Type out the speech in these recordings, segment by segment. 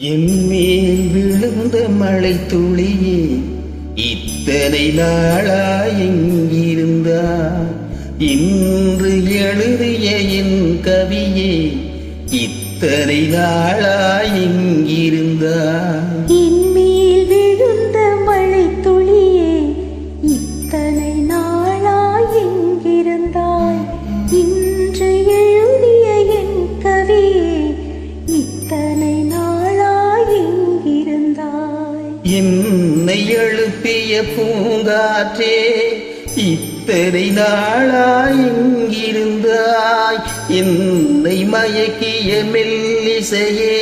என்மேல் விழுந்த மழை துளியே இத்தனை நாளா எங்கிருந்தா இன்று எழுதிய என் கவியே இத்தனை நாளா பூங்காற்றே இத்தனை நாளாய் எங்கிருந்தாய் என்னை மயக்கிய மெல்லிசையே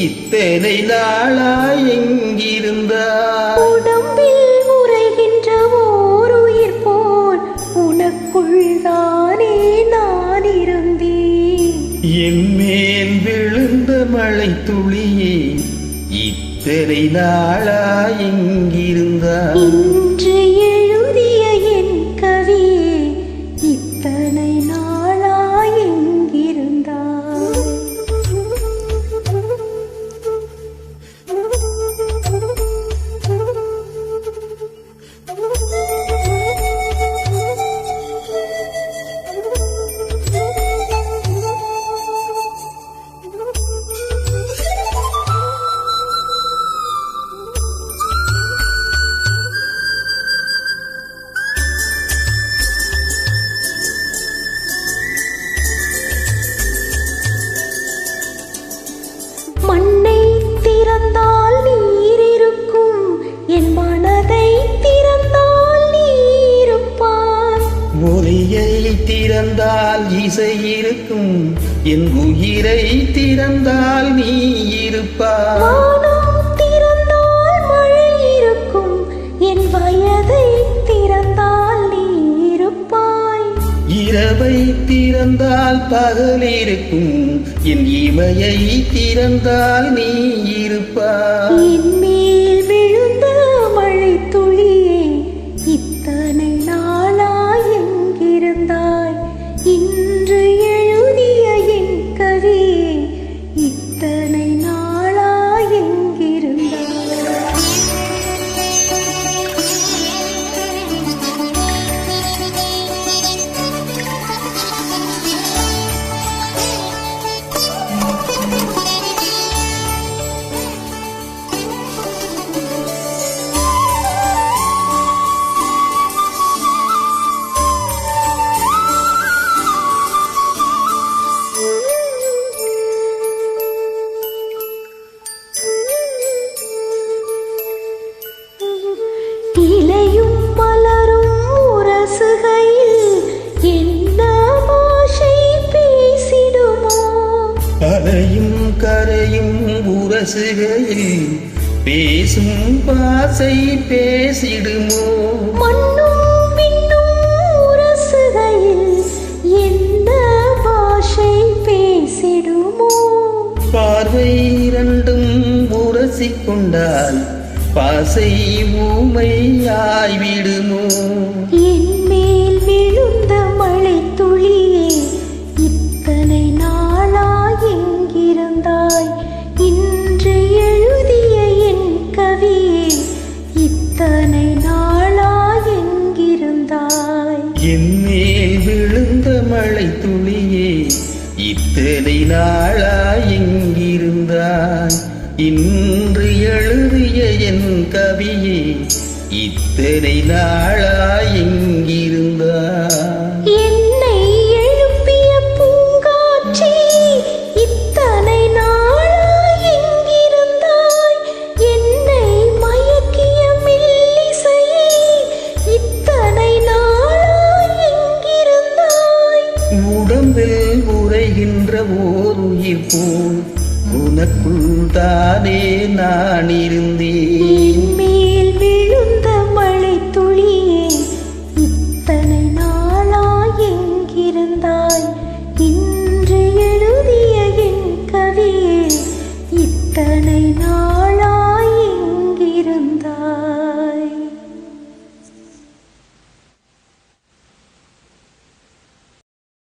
இத்தனை நாளாய் எங்கிருந்தாய் உடம்பில் உறைகின்ற ஓர் உயிர் போல் உனக்குள் தானே நான் இருந்தேன். என் மேல் விழுந்த மழை துளியே இத்தனை நாளாய் எங்கிருந்தாய் இருக்கும். என் உயிரை திறந்தால் நீ இருப்பாய். வானம் திறந்தால் மழை இருக்கும். என் வயதை திறந்தால் நீ இருப்பாய். இரவை திறந்தால் பகல் இருக்கும். என் இமையை திறந்தால் நீ இருப்பாய். அலையும் கரையும் உரசுகையில் பேசும் பாசை பேசிடுமோ? மண்ணும் விண்ணும் உரசுகையில் என்ன பாஷை பேசிடுமோ? பார்வை இரண்டும் உரசிக்கொண்டால் பாசை ஊமையாய்விடுமோ என் என்மேல் விழுந்த மழை துளியே இத்தனை நாளா எங்கிருந்தாய்? இன்று எழுதிய என் கவியே இத்தனை நாளா உரைகின்ற உனக்குள் தானே நான் இருந்தேன்.